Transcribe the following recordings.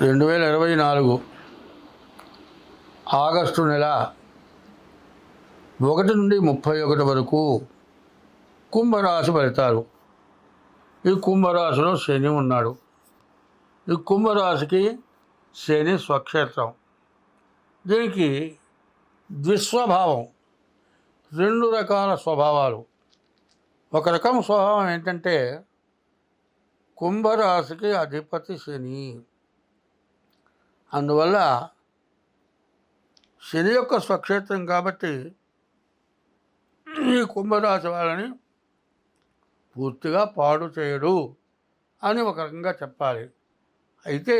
రెండు వేల ఇరవై నాలుగు ఆగస్టు నెల ఒకటి నుండి ముప్పై ఒకటి వరకు కుంభరాశి ఫలితాలు. ఈ కుంభరాశిలో శని ఉన్నాడు. ఈ కుంభరాశికి శని స్వక్షేత్రం. దీనికి ద్విస్వభావం రెండు రకాల స్వభావాలు. ఒక రకం స్వభావం ఏంటంటే కుంభరాశికి అధిపతి శని. అందువల్ల శని యొక్క స్వక్షేత్రం కాబట్టి ఈ కుంభరాశి వాళ్ళని పూర్తిగా పాడు చేయడు అని ఒక రకంగా చెప్పాలి. అయితే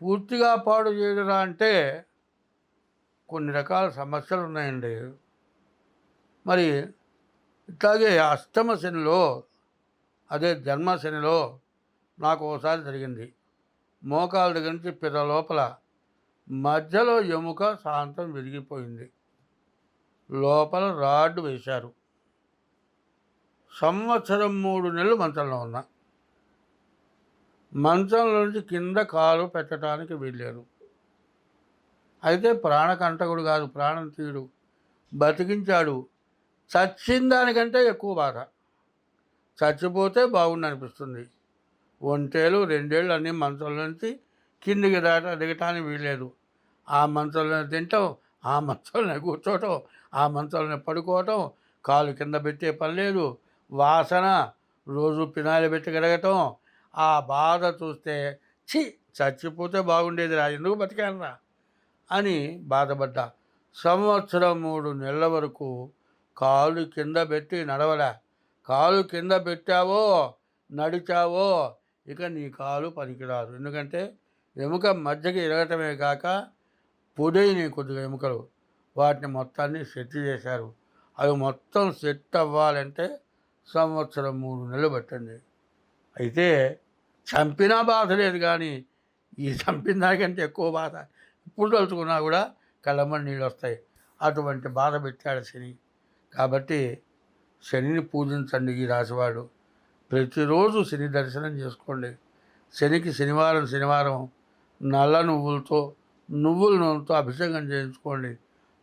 పూర్తిగా పాడు చేయడరా అంటే కొన్ని రకాల సమస్యలు ఉన్నాయండి. మరి ఇట్లాగే అష్టమ శనిలో అదే జన్మశనిలో నాకు ఒకసారి జరిగింది. మోకాల దగ్గర నుంచి పిర్ర లోపల మధ్యలో ఎముక శాంతం విరిగిపోయింది. లోపల రాడ్ వేశారు. సంవత్సరం మూడు నెలలు మంచంలో ఉన్నా. మంచంలో నుంచి కింద కాలు పెట్టడానికి వెళ్ళాను అయితే ప్రాణకంటకుడు కాదు ప్రాణం తీయుడు. బతికించాడు. చచ్చిన దానికంటే ఎక్కువ బాధ. చచ్చిపోతే బాగుండు అనిపిస్తుంది ఒంటేలు రెండేళ్ళు అన్ని మంచంలో నుంచి కిందికి దాట దిగటానికి వీల్లేదు. ఆ మంచంలో తింటాం ఆ మంచంలోనే కూర్చోవటం ఆ మంచంలోనే పడుకోవటం కాలు కింద పెట్టే పని లేదు. వాసన రోజు పినాయిలు పెట్టి కడగటం. ఆ బాధ చూస్తే ఛీ చచ్చిపోతే బాగుండేది రా ఎందుకు బతికానరా? అని బాధపడ్డా. సంవత్సరం మూడు నెలల వరకు కాలు కింద పెట్టి నడవలే కాలు కింద పెట్టావో నడిచావో ఇక నీ కాలు పనికిరాదు. ఎందుకంటే ఎముక మధ్యకి ఇరగటమే కాక పొడైన కొద్దిగా ఎముకలు. వాటిని మొత్తాన్ని సెట్ చేశారు. అవి మొత్తం సెట్ అవ్వాలంటే సంవత్సరం మూడు నెలలు పట్టింది. అయితే చంపినా బాధ లేదు కానీ ఈ చంపిన దానికంటే ఎక్కువ బాధ ఇప్పుడు తలుచుకున్నా కూడా కళ్ళమ్మని నీళ్ళు వస్తాయి. అటువంటి బాధ పెట్టాడు శని. కాబట్టి శనిని పూజించండి ఈ రాశివాడు ప్రతిరోజు శని దర్శనం చేసుకోండి. శనికి శనివారం శనివారం నల్ల నువ్వులతో నువ్వుల నూనెతో అభిషేకం చేయించుకోండి.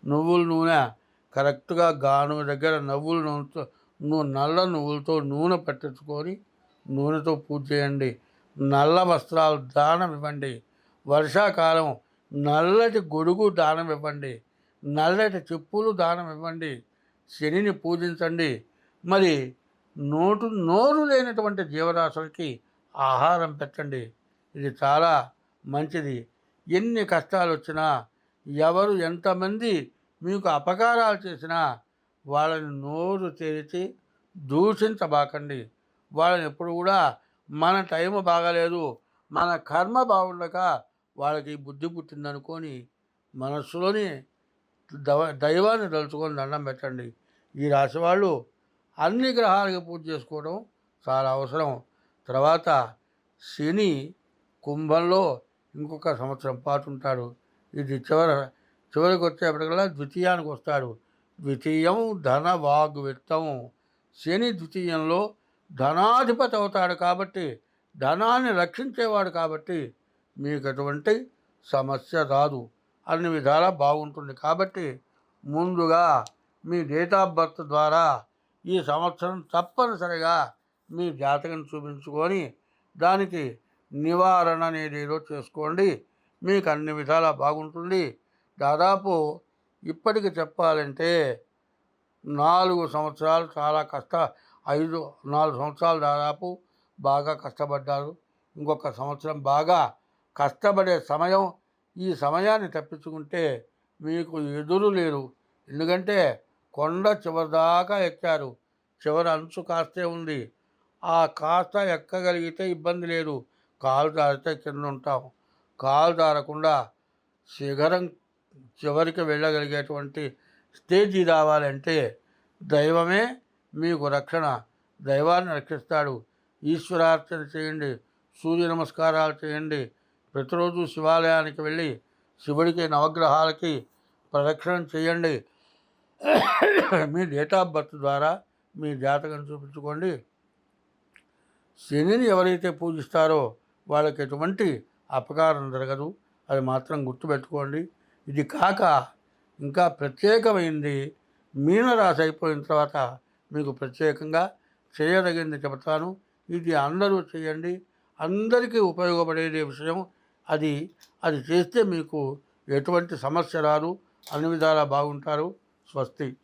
నువ్వుల నూనె కరెక్ట్గా గాను దగ్గర నువ్వుల నూనెతో నువ్వు నల్ల నువ్వులతో నూనె పట్టించుకొని నూనెతో పూజ చేయండి. నల్ల వస్త్రాలు దానం ఇవ్వండి. వర్షాకాలం నల్లటి గొడుగు దానం ఇవ్వండి. నల్లటి చెప్పులు దానం ఇవ్వండి. శనిని పూజించండి. మరి నోటు నోరు లేనటువంటి జీవరాశులకి ఆహారం పెట్టండి. ఇది చాలా మంచిది. ఎన్ని కష్టాలు వచ్చినా ఎవరు ఎంతమంది మీకు అపకారాలు చేసినా వాళ్ళని నోరు తెరిచి దూషించబాకండి. వాళ్ళని ఎప్పుడు కూడా మన టైం బాగాలేదు మన కర్మ బాగుండక వాళ్ళకి బుద్ధి పుట్టిందనుకొని మనస్సులోని దవ దైవాన్ని తలుచుకొని దండం పెట్టండి. ఈ రాశి వాళ్ళు అన్ని గ్రహాలకి పూజ చేసుకోవడం చాలా అవసరం. తర్వాత శని కుంభంలో ఇంకొక సంవత్సరం పాటు ఉంటాడు. ఇది చివరి చివరికి వచ్చేప్పటికల్లా ద్వితీయానికి వస్తాడు. ద్వితీయం ధన వాగ్ విత్తం శని ద్వితీయంలో ధనాధిపతి అవుతాడు కాబట్టి ధనాన్ని రక్షించేవాడు కాబట్టి మీకు ఎటువంటి సమస్య రాదు. అన్ని విధాలా బాగుంటుంది కాబట్టి ముందుగా మీ డేట్ ఆఫ్ బర్త్ ద్వారా ఈ సంవత్సరం తప్పనిసరిగా మీ జాతకం చూపించుకొని దానికి నివారణ అనేది ఏదో చేసుకోండి. మీకు అన్ని విధాలా బాగుంటుంది. దాదాపు ఇప్పటికి చెప్పాలంటే నాలుగు సంవత్సరాలు చాలా కష్ట ఐదు నాలుగు సంవత్సరాలు దాదాపు బాగా కష్టపడ్డారు. ఇంకొక సంవత్సరం బాగా కష్టపడే సమయం ఈ సమయాన్ని తప్పించుకుంటే మీకు ఎదురు లేరు. ఎందుకంటే కొండ చివరి దాకా ఎక్కారు. చివరి అంచు కాస్తే ఉంది. ఆ కాస్త ఎక్కగలిగితే ఇబ్బంది లేదు. కాలు జారితే కింద ఉంటాం కాలు జారకుండా శిఖరం చివరికి వెళ్ళగలిగేటువంటి స్టేజీ రావాలంటే దైవమే మీకు రక్షణ. దైవాన్ని రక్షిస్తాడు. ఈశ్వరార్చన చేయండి. సూర్య నమస్కారాలు చేయండి. ప్రతిరోజు శివాలయానికి వెళ్ళి శివుడికి నవగ్రహాలకి ప్రదక్షిణం చేయండి. మీ డేట్ ఆఫ్ బర్త్ ద్వారా మీ జాతకం చూపించుకోండి. శనిని ఎవరైతే పూజిస్తారో వాళ్ళకి ఎటువంటి అపకారం జరగదు. అది మాత్రం గుర్తుపెట్టుకోండి. ఇది కాక ఇంకా ప్రత్యేకమైంది మీనరాశి అయిపోయిన తర్వాత మీకు ప్రత్యేకంగా చేయదగింది చెబుతాను. ఇది అందరూ చేయండి. అందరికీ ఉపయోగపడేది విషయం. అది అది చేస్తే మీకు ఎటువంటి సమస్య రాదు. అన్ని విధాలా బాగుంటారు. स्वस्ति।